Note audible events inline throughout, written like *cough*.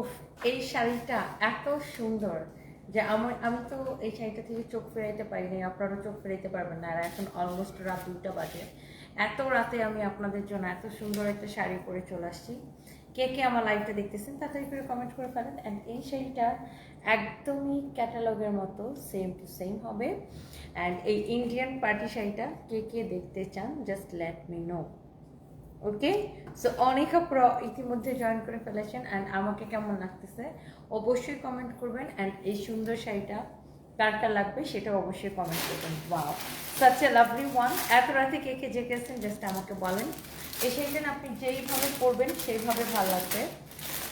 উফ, এই শাড়িটা এত সুন্দর যে আমার আমি তো এই শাড়িটা থেকে চোখ ফেরাইতে পারিনি আপনারাও চোখ ফেরাইতে পারবেন না, আর এখন অলমোস্ট রাত দুইটা বাজে। এত রাতে আমি আপনাদের জন্য এত সুন্দর একটা শাড়ি পরে চলে আসছি। কে কে আমার লাইভটা দেখতেছেন, তাড়াতাড়ি করে কমেন্ট করে ফেলেন। অ্যান্ড এই শাড়িটা একদমই ক্যাটালগের মতো সেম টু সেম হবে। অ্যান্ড এই ইন্ডিয়ান পার্টি শাড়িটা কে কে দেখতে চান just let me know okay so অনেকা প্র ইতিমধ্যে জয়েন করে ফেলেছেন অ্যান্ড আমাকে কেমন লাগতেছে? অবশ্যই কমেন্ট করবেন অ্যান্ড এই সুন্দর শাড়িটা কার কার লাগবে সেটা অবশ্যই কমেন্ট করবেন। Wow such a lovely one এত রাতে কে কে জেগেছেন জাস্ট আমাকে বলেন। এই শাড়িটা আপনি যেইভাবে পরবেন সেইভাবে ভালো লাগবে।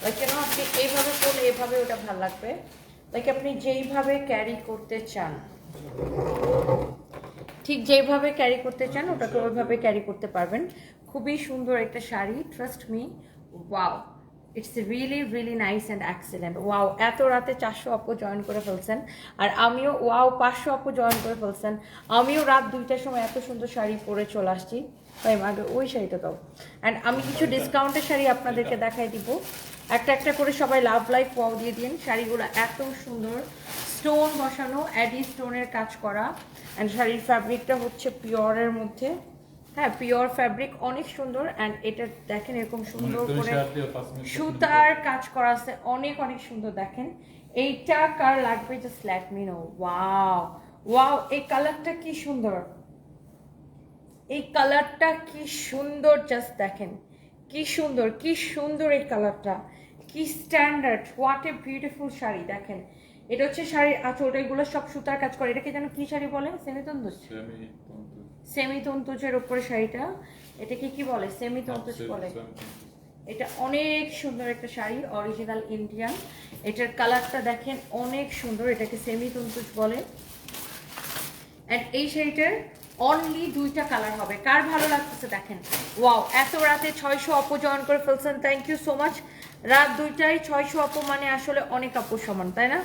লাইক কেন আপনি এইভাবে পরলে এইভাবে ওটা ভালো লাগবে? লাইক আপনি যেইভাবে ক্যারি করতে চান। ঠিক যেভাবে ক্যারি করতে চান, ওটাকে ওইভাবে ক্যারি করতে পারবেন। খুবই সুন্দর একটা sari trust me wow it's really really nice and excellent wow এত রাতে চারশো আপু জয়েন করে ফেলছেন, আর আমিও ওয়াও পাঁচশো আপু জয়েন করে ফেলছেন। আমিও রাত দুইটার সময় এত সুন্দর শাড়ি পরে চলে আসছি। তাই ওই শাড়িটা দাও। অ্যান্ড আমি কিছু ডিসকাউন্টের শাড়ি আপনাদেরকে দেখাই দিব। একটা একটা করে সবাই লাভ লাইফ ওয়াও দিয়ে দিন। শাড়িগুলো এত সুন্দর। স্টোন বসানো অ্যাডি স্টোনের কাজ করা। অ্যান্ড শাড়ির ফ্যাব্রিকটা হচ্ছে পিওরের মধ্যে। হ্যাঁ পিওর ফ্যাব্রিক অনেক সুন্দর অ্যান্ড এটা দেখেন এরকম সুন্দর করে সুতার কাজ করা আছে অনেক অনেক সুন্দর দেখেন। এইটা কার লাগবে? Just let me know wow wow এই কালারটা কি সুন্দর? এই কালারটা কি সুন্দর জাস্ট দেখেন। কি সুন্দর কি সুন্দর এই কালারটা কি standard what a beautiful sari দেখেন। এটা হচ্ছে শাড়ির আঁচলটা এগুলো সব সুতার কাজ করে। এটাকে যেন কি শাড়ি বলে? শাড়িটা। এটাকে কি বলে? সেমি তন্তুজ বলে। এটা অনেক সুন্দর একটা শাড়ি অরিজিনাল ইন্ডিয়ান এটার কালারটা দেখেন অনেক সুন্দর এটাকে বলে। অ্যান্ড এই শাড়িটার অনলি দুইটা কালার হবে। কার ভালো লাগতেছে দেখেন? ওয়াও এত রাতে ছয়শো অপো জয়েন করে ফেলছেন। থ্যাংক ইউ সো মাচ রাত দুইটায় ছয়শো অপো মানে আসলে অনেক আপুর সমান তাই না?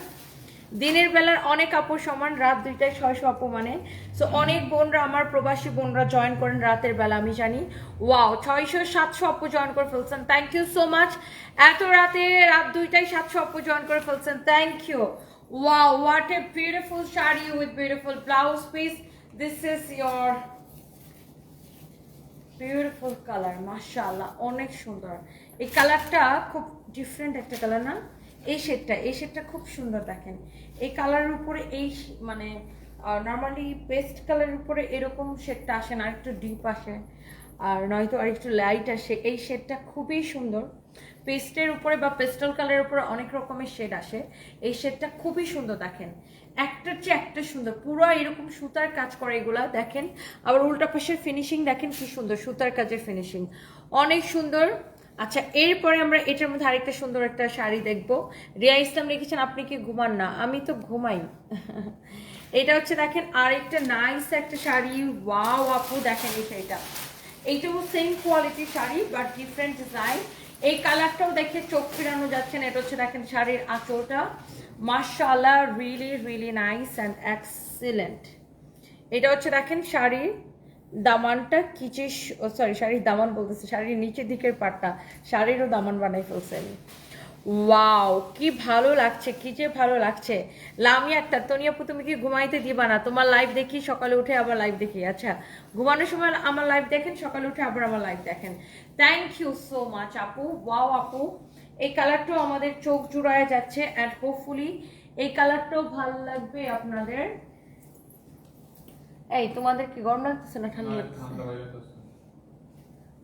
দিনের বেলার অনেক আপুর সমান রাত দুইটায় ছয়শো আপু মানে। সো অনেক বোনরা, আমার প্রবাসী বোনরা জয়েন করেন রাতের বেলা, আমি জানি। ওয়াও ছয়শো, সাতশো আপু জয়েন করে ফেলছেন। থ্যাংক ইউ সো মাচ এত রাতে রাত দুইটায় সাতশো আপু জয়েন করে ফেলছেন। Thank you wow what a beautiful sari with beautiful blouse piece this is your beautiful colour মাশাআল্লাহ, অনেক সুন্দর। এই কালারটা খুব ডিফারেন্ট একটা কালার না? এই শেডটা এই শেডটা খুব সুন্দর দেখেন। এই কালারের উপরে এই মানে নর্মালি পেস্ট কালারের উপরে এরকম শেডটা আসে না একটু ডিপ আসে। আর নয়তো আর একটু লাইট আসে। এই শেডটা খুবই সুন্দর। পেস্টের উপরে বা পেস্টাল কালারের উপরে অনেক রকমের শেড আসে। এই শেডটা খুবই সুন্দর দেখেন। একটার চেয়ে একটা সুন্দর। পুরো এরকম সুতার কাজ করে এগুলা, দেখেন। আবার উল্টা পাশের ফিনিশিং দেখেন কি সুন্দর, সুতার কাজের ফিনিশিং অনেক সুন্দর। আচ্ছা এরপরে আমরা এটার মধ্যে আরেকটা সুন্দর একটা শাড়ি দেখব। রিয়া ইসলাম লিখেছেন, আপনি কি ঘুমান না? আমি তো ঘুমাই। *laughs* এটা হচ্ছে দেখেন, আরেকটা নাইস একটা শাড়ি। ওয়াও আপু, দেখেন এই শাড়িটা। এইটাও সেম কোয়ালিটির শাড়ি বাট ডিফারেন্ট ডিজাইন এই কালারটাও দেখে চোখ ফিরানো যাচ্ছে না, এটা হচ্ছে দেখেন শাড়ির আঁচলটা। মার্শাল্লাহ really really nice and excellent এটা হচ্ছে দেখেন শাড়ির দামানটা কিচে সরি শাড়ির দামান বলতেছে, শাড়ির নিচের দিকের পাটটা, শাড়িরও দামান বানাই ফেলছেন ওয়াও কি ভালো লাগছে, কি যে ভালো লাগছে। লামি একটা তনিয়াপু তুমি কি ঘুমাইতে দিবা না? তোমার লাইভ দেখি, সকালে উঠে আবার লাইভ দেখি। আচ্ছা ঘুমানোর সময় আমার লাইভ দেখেন, সকালে উঠে আবার আমার লাইভ দেখেন। থ্যাংক ইউ সো মাচ আপু। ওয়াও আপু। এই কালারটাও আমাদের চোখ জুড়ায় যাচ্ছে অ্যান্ড হোপফুলি এই কালারটাও ভালো লাগবে আপনাদের। এই তোমাদের কি গরম লাগতেছে না ঠান্ডা লাগতেছে?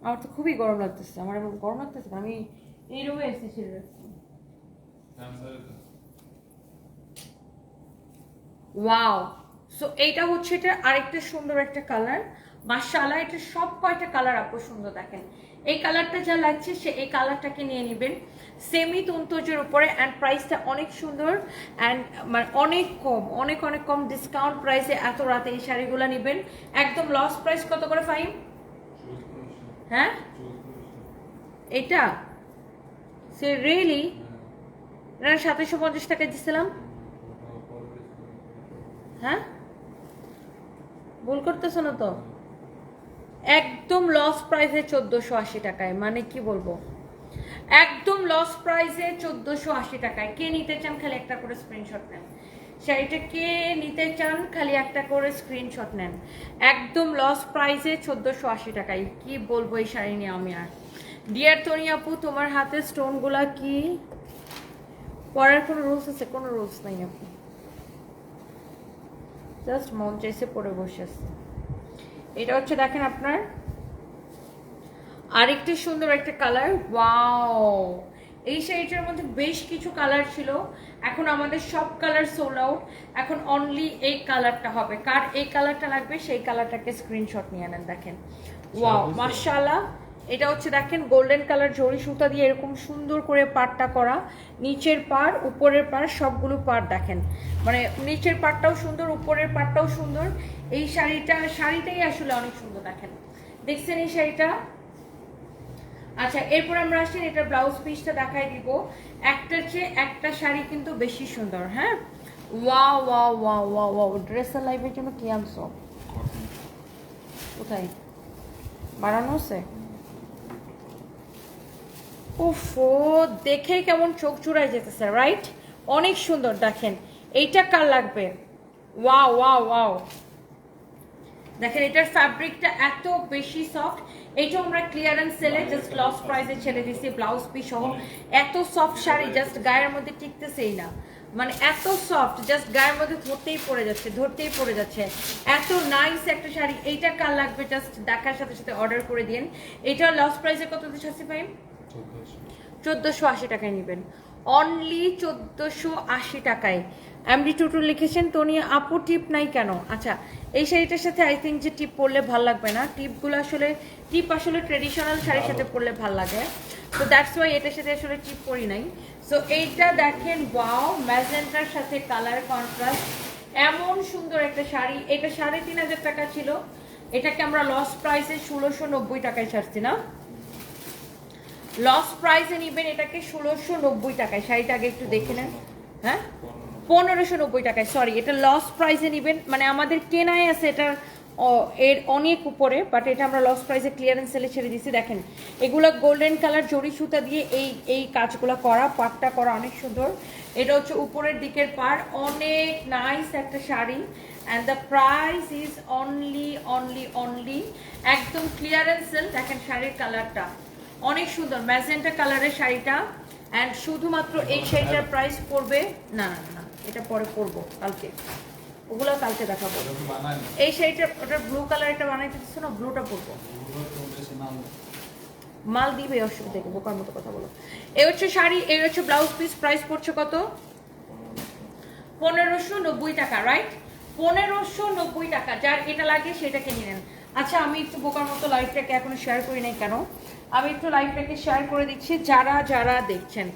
আমার তো খুবই গরম লাগতেছে আমার এমন গরম লাগতেছে না আমি এই রুমে এসেছি ওয়াও সো এইটা হচ্ছে এটা আরেকটা সুন্দর একটা কালার। মাশাআল্লাহ এটা সব কয়টা কালার আপু সুন্দর দেখেন। এই কালারটা যা লাগছে সে এই কালারটাকে নিয়ে নেবেন। সেমি তন্তজের উপরে অ্যান্ড প্রাইসটা অনেক সুন্দর অ্যান্ড মানে অনেক কম অনেক অনেক কম ডিসকাউন্ট প্রাইসে এত রাতে এই শাড়িগুলো নেবেন একদম লস প্রাইস কত করে ফাইন হ্যাঁ এটা সে রিয়েলি সাতাশশো পঞ্চাশ টাকা দিছিলাম। হ্যাঁ ভুল করতেছো না তো? একদম লস প্রাইসে চোদ্দোশো আশি টাকায় মানে কি বলব? একদম লস প্রাইসে চোদ্দোশো আশি টাকায়। কে নিতে চান খালি একটা করে স্ক্রিনশট নেন। শাড়িটা কে নিতে চান খালি একটা করে স্ক্রিনশট নেন। একদম লস প্রাইসে চোদ্দোশো আশি টাকায়। কি বলব এই শাড়ি নিয়ে আমি আর? ডিয়ার তনি আপু, তোমার হাতে স্টোনগুলা কি? পরার কোনো রুলস আছে? কোনো রুলস নাই আপু। জাস্ট মন চাইছে পরে বসে আছে এটা হচ্ছে দেখেন আপনার আরেকটি সুন্দর একটা কালার ওয়াও এই শাড়িটার মধ্যে বেশ কিছু কালার ছিল। এখন আমাদের সব কালার সোল আউট এখন অনলি এই কালারটা হবে। কার এই কালারটা লাগবে সেই কালারটাকে স্ক্রিনশট নিয়ে নেন দেখেন। ওয়াও মাশাআল্লাহ! এটা হচ্ছে দেখেন গোল্ডেন কালার জড়ি সুতা দিয়ে এরকম সুন্দর করে পাড়টা করা। নিচের পাড় উপরের পাড় সবগুলো পাড় দেখেন। মানে নিচের পাড়টাও সুন্দর উপরের পাড়টাও সুন্দর। এই শাড়িটা শাড়িটাই আসলে অনেক সুন্দর দেখেন। দেখছেন এই শাড়িটা? আচ্ছা এরপর আমরা আসি এটা ব্লাউজ পিসটা দেখাই দিব। একটার চেয়ে একটা শাড়ি কিন্তু বেশি সুন্দর হ্যাঁ? ওয়া ওয়া ওয়া ওয়া ওয়া ড্রেসের লাইফের জন্য কি আনছো? কোথায়? বাড়ানো আছে? উফো দেখে কেমন চোখ চুরাই যেতেছে রাইট অনেক সুন্দর দেখেন। এইটা কার লাগবে? Wow wow wow. দেখেন এটার ফ্যাব্রিকটা এত বেশি সফট এইটা আমরা ক্লিয়ারেন্স সেলে জাস্ট লস প্রাইসে ছেড়ে দিছি ব্লাউজ পিস সহ। এত সফট শাড়ি জাস্ট গায়ের মধ্যে টিকতেছেই না। মানে এত সফট জাস্ট গায়ের মধ্যে ধরতেই পড়ে যাচ্ছে ধরতেই পড়ে যাচ্ছে। এত নাইস একটা শাড়ি এইটা কার লাগবে? জাস্ট দেখার সাথে সাথে অর্ডার করে দিন এটা লস প্রাইসে কত দিচ্ছে ভাই? চোদ্দোশো আশি টাকায় নেবেন। অনলি চোদ্দোশো আশি টাকায়। এমডি টুটু লিখেছেন টনি আপু টিপ নাই কেন? আচ্ছা এই শাড়িটার সাথে আই থিঙ্ক যে টিপ পরলে ভালো লাগবে না। টিপগুলো আসলে টিপ আসলে ট্রেডিশনাল শাড়ির সাথে পরলে ভালো লাগে। তো দ্যাটস ওয়াই এটার সাথে আসলে টিপ পরি নাই। সো এইটা দেখেন ওয়াও ম্যাজেন্টার সাথে কালার কন্ট্রাস্ট এমন সুন্দর একটা শাড়ি। এটা সাড়ে তিন হাজার টাকা ছিল। এটাকে আমরা লস প্রাইসে ষোলোশো নব্বই টাকায় ছাড়ছি না? লস প্রাইসে নিবেন এটাকে ষোলোশো নব্বই টাকায়। শাড়িটা আগে একটু দেখে নেন। হ্যাঁ? পনেরোশো নব্বই টাকায় সরি এটা লস প্রাইসে নিবেন। মানে আমাদের কেনায় আছে এটা এর অনেক উপরে বাট এটা আমরা লস প্রাইসে ক্লিয়ারেন্স সেলে ছেড়ে দিচ্ছি দেখেন, এগুলো গোল্ডেন কালার জড়ি সুতা দিয়ে এই এই কাজগুলো করা, পাটটা করা অনেক সুন্দর। এটা হচ্ছে উপরের দিকের পার। অনেক নাইস একটা sari. And the price is only only only একদম ক্লিয়ারেন্স সেল দেখেন শাড়ির কালারটা অনেক সুন্দর। ম্যাজেন্টা কালারের শাড়িটা। অ্যান্ড শুধুমাত্র এই শাড়িটার প্রাইস পড়বে না না না, এটা পরে পরবো কালকে। ওগুলো কালকে দেখাবো। এই শাড়িটা ওটা ব্লু কালার একটা বানাইতে দিচ্ছ না ব্লুটা পরবো। মাল দিবে অসুবিধা কি বোকার মতো কথা বলো। এই হচ্ছে শাড়ি এই হচ্ছে ব্লাউজ পিস প্রাইস পড়ছে কত? পনেরোশো নব্বই টাকা রাইট পনেরোশো নব্বই টাকা যার এটা লাগে সেটাকে নিয়ে নেন। আচ্ছা আমি একটু বোকার মতো লাইভটাকে এখনও শেয়ার করি নাই কেন? আমি একটু লাইভটাকে শেয়ার করে দিচ্ছি। যারা যারা দেখছেন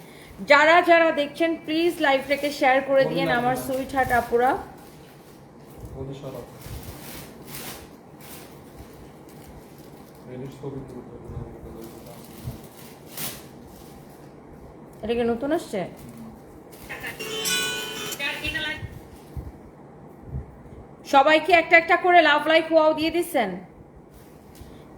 যারা যারা দেখছেন প্লিজ লাইভটাকে শেয়ার করে দিয়েন আমার সুইট হার্ট আপুরা। এটা কি নতুন আসছে? সবাইকে একটা একটা করে লাভ লাইক ওয়াও দিয়ে দিচ্ছেন?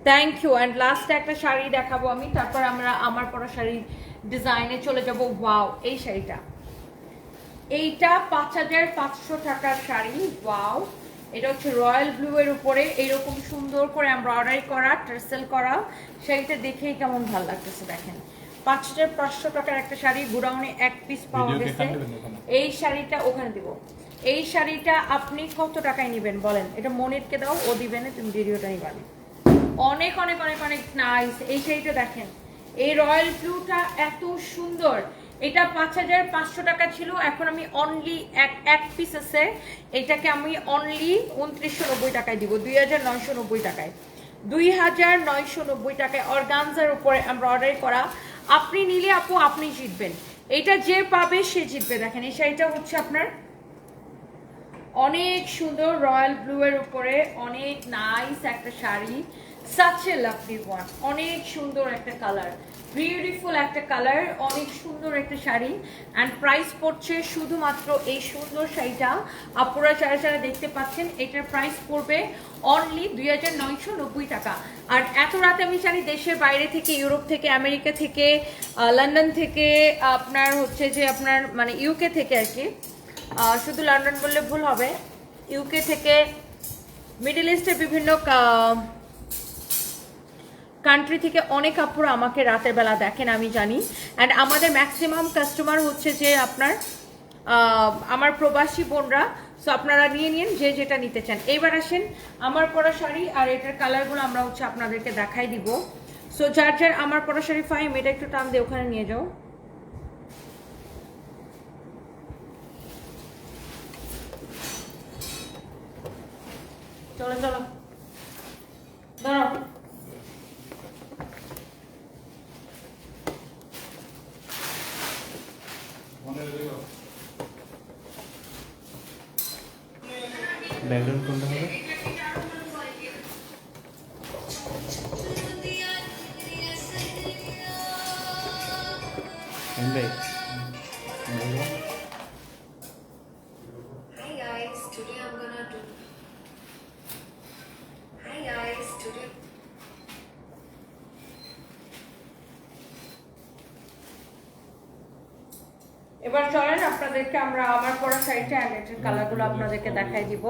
থ্যাংক ইউ অ্যান্ড লাস্ট একটা শাড়ি দেখাবো আমি তারপর আমরা আমার পরা শাড়ির ডিজাইনে চলে যাব। ওয়াও এই শাড়িটা। এইটা পাঁচ হাজার পাঁচশো টাকার শাড়ি। ওয়াও এটা হচ্ছে রয়্যাল ব্লু এর উপরে। এইরকম সুন্দর করে এমব্রয়ডারি করা টার্সেল করা। শাড়িটা দেখেই কেমন ভালো লাগতেছে দেখেন। পাঁচ হাজার পাঁচশো টাকার একটা শাড়ি গুডাউনে এক পিস পাওয়া গেছে। দেবেন? এই শাড়িটা ওখানে দিব। এই শাড়িটা আপনি কত টাকায় নেবেন বলেন? এটা মনিরকে দাও ও দিবে না তুমি ভিডিওটা নিবানি অনেক অনেক অনেক অনেক নাইস এই শাড়িটা দেখেন। এই রয়্যাল ব্লুটা এত সুন্দর। এটা পাঁচ হাজার পাঁচশো টাকা ছিল। এখন আমি অনলি এক এক পিস আছে। এটাকে আমি অনলি উনত্রিশশো নব্বই টাকায় দিব। দুই হাজার নয়শো নব্বই টাকায়। দুই হাজার নয়শো নব্বই টাকায় অর্গানজার উপরে আমরা অর্ডার করা। আপনি নিলে আপু, আপনি জিতবেন। এটা যে পাবে, সে জিতবে। দেখেন, এই শাড়িটা হচ্ছে আপনার অনেক সুন্দর রয়্যাল ব্লু এর উপরে। অনেক নাইস একটা sari. Such a lovely one অনেক সুন্দর একটা কালার বিউটিফুল একটা কালার অনেক সুন্দর একটা শাড়ি অ্যান্ড প্রাইস পড়ছে শুধুমাত্র এই সুন্দর শাড়িটা। আপনারা যারা যারা দেখতে পাচ্ছেন, এটার প্রাইস পড়বে অনলি দুই হাজার নয়শো নব্বই টাকা। আর এত রাতে আমি জানি দেশের বাইরে থেকে, ইউরোপ থেকে, আমেরিকা থেকে লন্ডন থেকে, আপনার হচ্ছে যে আপনার মানে ইউকে থেকে আর কি। শুধু লন্ডন বললে ভুল হবে। ইউকে থেকে মিডল ইস্টের বিভিন্ন কান্ট্রি থেকে অনেক আপুরা আমাকে রাতের বেলা দেখেন, আমি জানি। অ্যান্ড আমাদের ম্যাক্সিমাম কাস্টমার হচ্ছে যে আপনার আমার প্রবাসী বোনরা। সো আপনারা নিয়ে নিন, যে যেটা নিতে চান। এইবার আসেন, আমার পরা শাড়ি আর এটার কালারগুলো আমরা হচ্ছে আপনাদেরকে দেখাই দিব। সো যার যার আমার পরা শাড়ি ফাইম এটা একটু টান দিয়ে ওখানে নিয়ে যাও। চলো চলো। দাঁড়াও। ব্যাকগ্রাউন্ড কোনটা হবে? ভাই আপনাদেরকে আমরা আমার পরা শাড়িটা অ্যান্ড এটার কালারগুলো আপনাদেরকে দেখাই দিব।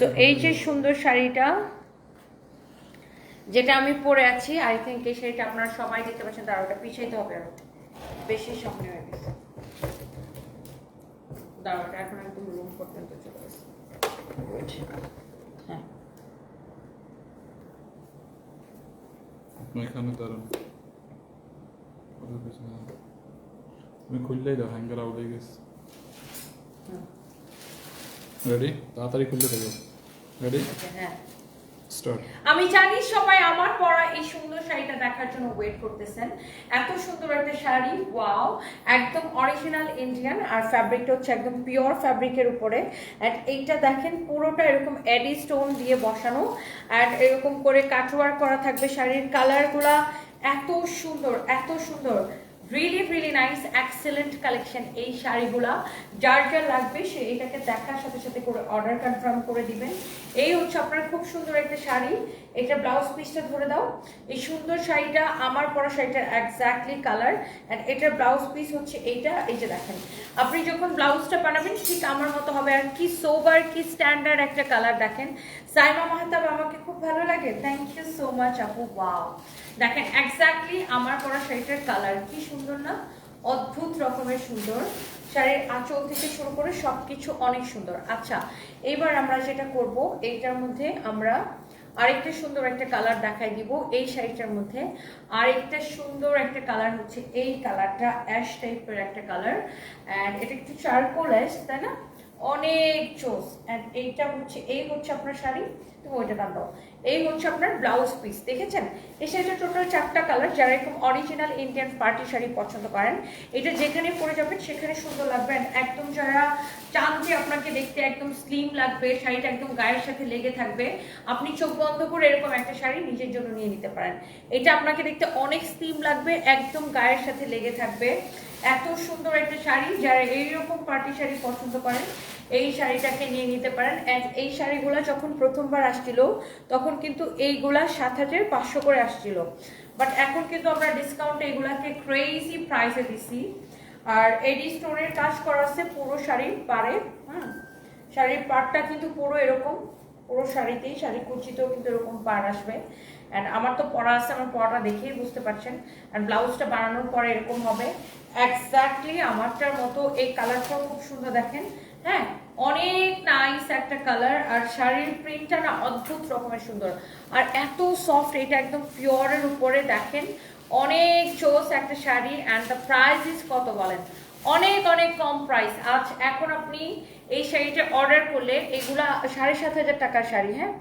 তো এই যে সুন্দর শাড়িটা যেটা আমি পরে আছি আই থিঙ্ক এই শাড়িটা আপনারা সবাই দেখতে পাচ্ছেন তার ওটা পিছাইতে হবে আরও। বেশি সামনে হয়ে গেছে। দাঁড়াওটা এখন একদম রুম পর্যন্ত চলে গেছে. হ্যাঁ। আপনি এখানে দাঁড়ান। তুমি খুললেই দাও হ্যাঙ্গার আউট হয়ে গেছে। রেডি তাড়াতাড়ি খুললে দেবো রেডি আমি জানি সবাই আমার পরা এই সুন্দর শাড়িটা দেখার জন্য ওয়েট করতেছেন। এত সুন্দর একটা শাড়ি ওয়াও একদম অরিজিনাল ইন্ডিয়ান আর ফ্যাব্রিকটা হচ্ছে একদম পিওর ফ্যাব্রিকের উপরে। অ্যান্ড এইটা দেখেন, পুরোটা এরকম অ্যাডি স্টোন দিয়ে বসানো। অ্যান্ড এরকম করে কাটওয়ার করা থাকবে শাড়ির কালারগুলা এত সুন্দর এত সুন্দর। Really really nice excellent collection এই শাড়িগুলা। যার যার লাগবে সে এটাকে দেখার সাথে সাথে করে অর্ডার কনফার্ম করে দিবেন। এই হচ্ছে আপনার খুব সুন্দর একটা শাড়ি। এটা ব্লাউজ পিসটা ধরে দাও। এই সুন্দর শাড়িটা, আমার পরা শাড়িটার এক্স্যাক্টলি কালার অ্যান্ড এটার ব্লাউজ পিস হচ্ছে এইটা। এই যে দেখেন, আপনি যখন ব্লাউজটা বানাবেন, ঠিক আমার মতো হবে। আর কি সোবার কি স্ট্যান্ডার্ড একটা কালার দেখেন। সাইমা মাহতাব, আমাকে খুব ভালো লাগে। থ্যাংক ইউ সো মাচ আপু। ওয়াও দেখেন এক্স্যাক্টলি আমার পরা শাড়িটার কালার কি সুন্দর না? অদ্ভুত রকমের সুন্দর। শাড়ির আঁচল থেকে শুরু করে সবকিছু অনেক সুন্দর। আচ্ছা এবার আমরা যেটা করব, এইটার মধ্যে আমরা আরেকটা সুন্দর একটা কালার দেখাই দিব। এই শাড়িটার মধ্যে আরেকটা সুন্দর একটা কালার হচ্ছে এই কালারটা অ্যাশ টাইপের একটা কালার অ্যান্ড এটা একটু চারকোল অ্যাশ তাই না? অনেক চোস অ্যান্ড এইটা হচ্ছে, এই হচ্ছে আপনার শাড়ি, তুমি ওইটা দাম দাও। এই হচ্ছে আপনার ব্লাউজ পিস দেখেছেন? এই শাড়িটা টোটাল চারটা কালার যারা এরকম অরিজিনাল ইন্ডিয়ান পার্টি শাড়ি পছন্দ করেন এটা যেখানে পরে যাবেন, সেখানে সুন্দর লাগবে একদম যারা চান যে আপনাকে দেখতে একদম স্লিম লাগবে, শাড়িটা একদম গায়ের সাথে লেগে থাকবে, আপনি চোখ বন্ধ করে এরকম একটা শাড়ি নিজের জন্য নিয়ে নিতে পারেন। এটা আপনাকে দেখতে অনেক স্লিম লাগবে, একদম গায়ের সাথে লেগে থাকবে। এত সুন্দর একটা শাড়ি, যারা এইরকম পার্টি শাড়ি পছন্দ করেন, এই শাড়িটাকে নিয়ে নিতে পারেন। এই শাড়িগুলো যখন প্রথমবার আসছিল, তখন কিন্তু এইগুলা সাত হাজার পাঁচশো করে আসছিল। বাট এখন কিন্তু আমরা ডিসকাউন্ট এইগুলাকে ক্রেজি প্রাইসে দিছি। আর এডি স্টোনের কাজ করা আছে পুরো শাড়ির পারে হুম? শাড়ির পাড়টা কিন্তু পুরো এরকম, পুরো শাড়িতেই, শাড়ি কুচিতেও কিন্তু এরকম পাড় আসবে। অ্যান্ড আমার তো পরা আছে, আমার পরাটা দেখেই বুঝতে পারছেন। অ্যান্ড ব্লাউজটা বানানোর পরে এরকম হবে। এক্স্যাক্টলি আমারটার মতো এই কালারটাও খুব সুন্দর দেখেন। হ্যাঁ অনেক নাইস একটা কালার আর শাড়ির প্রিন্টটা না অদ্ভুত রকমের সুন্দর। আর এত সফট এটা একদম পিওরের উপরে দেখেন, অনেক চোস একটা sari and the price is কত বলেন? অনেক অনেক কম প্রাইস আজ এখন আপনি এই শাড়িটা অর্ডার করলে এগুলা সাড়ে সাত হাজার টাকার শাড়ি হ্যাঁ?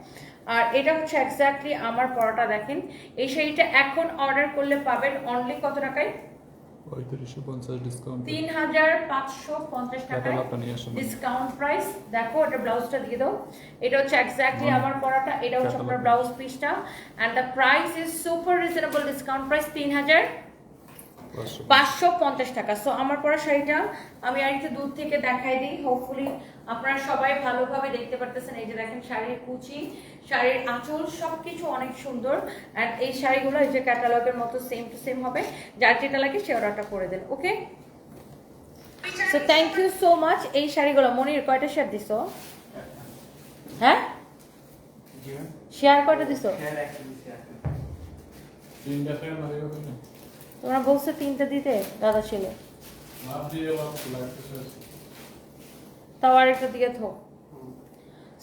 আর এটা হচ্ছে এক্স্যাক্টলি আমার পরোটা, দেখেন। এই শাড়িটা এখন অর্ডার করলে পাবেন অনলি কত টাকায়? পঁয়ত্রিশশো পঞ্চাশ ডিসকাউন্ট তিন হাজার পাঁচশো পঞ্চাশ টাকায় ডিসকাউন্ট প্রাইস দেখো এটা ব্লাউজটা দিয়ে দাও। এটা হচ্ছে এক্স্যাক্টলি। আমার পরাটা এটা হচ্ছে আপনার ব্লাউজ পিসটা and the price is super reasonable discount price তিন হাজার পাঁচশো। পঞ্চাশ টাকা। সো আমার পরা শাড়িটা আমি আর একটু দূর থেকে দেখাই দিই। হোপফুলি আপনারা সবাই ভালোভাবে দেখতে পারতেছেন। এই যে দেখেন শাড়ির কুচি শাড়ির আঁচল সবকিছু অনেক সুন্দর। অ্যান্ড এই শাড়িগুলো এই যে ক্যাটালগের মতো সেম টু সেম হবে। যার যেটা লাগে সে অর্ডারটা করে দেন okay so thank you so much এই শাড়িগুলো মনির কয়টা শেয়ার দিছো? হ্যাঁ? শেয়ার কয়টা দিছো? তিনটা ফ্যান লাগে কত না তোমরা বলছো তিনটা দিতে দাদা ছেলে। দিয়ে তাও আরেকটা দিকে থো।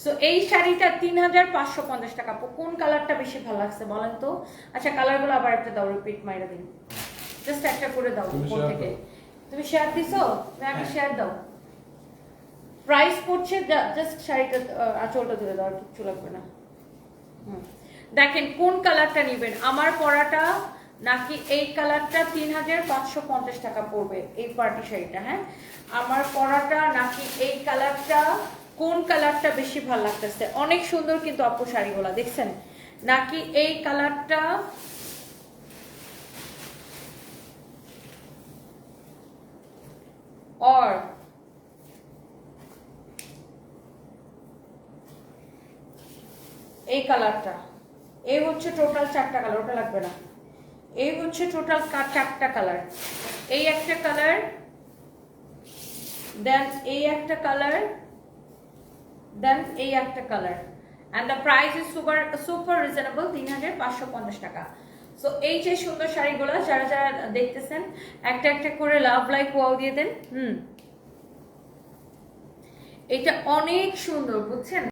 সো এই শাড়িটা তিন হাজার পাঁচশো পঞ্চাশ টাকা। কোন কালারটা বেশি ভালো লাগছে বলেন তো? আচ্ছা কালারগুলো আবার একটা দাও রিপিট মাইরা দিন। জাস্ট একটা করে দাও উপর থেকে। তুমি শেয়ার দিছো? তুমি আগে শেয়ার দাও। প্রাইস পড়ছে জাস্ট শাড়িটা আঁচলটা ধরে দাও আর কিচ্ছু লাগবে না। হুম। দেখেন কোন কালারটা নেবেন? আমার পরাটা নাকি এই কালারটা তিন হাজার পাঁচশো পঞ্চাশ টাকা পড়বে এই পার্টি শাড়িটা হ্যাঁ? আমার পরাটা নাকি এই কালারটা? কোন কালারটা বেশি ভালো লাগতেছে? অনেক সুন্দর কিন্তু আপু শাড়িগুলা, দেখছেন? নাকি এই কালারটা? অর। এই কালারটা। এই হচ্ছে টোটাল চারটা কালার, ওটা লাগবে না। এই হচ্ছে টোটাল চারটা কালার এই একটা কালার দেন এই একটা কালার দেন এই একটা colour and the price is super super reasonable তিন হাজার পাঁচশো পঞ্চাশ টাকা। সো এই যে সুন্দর শাড়িগুলো, যারা যারা দেখতেছেন, একটা একটা করে লাভ লাইক ওয়াও দিয়ে দেন, হুম। এটা অনেক সুন্দর, বুঝছেন?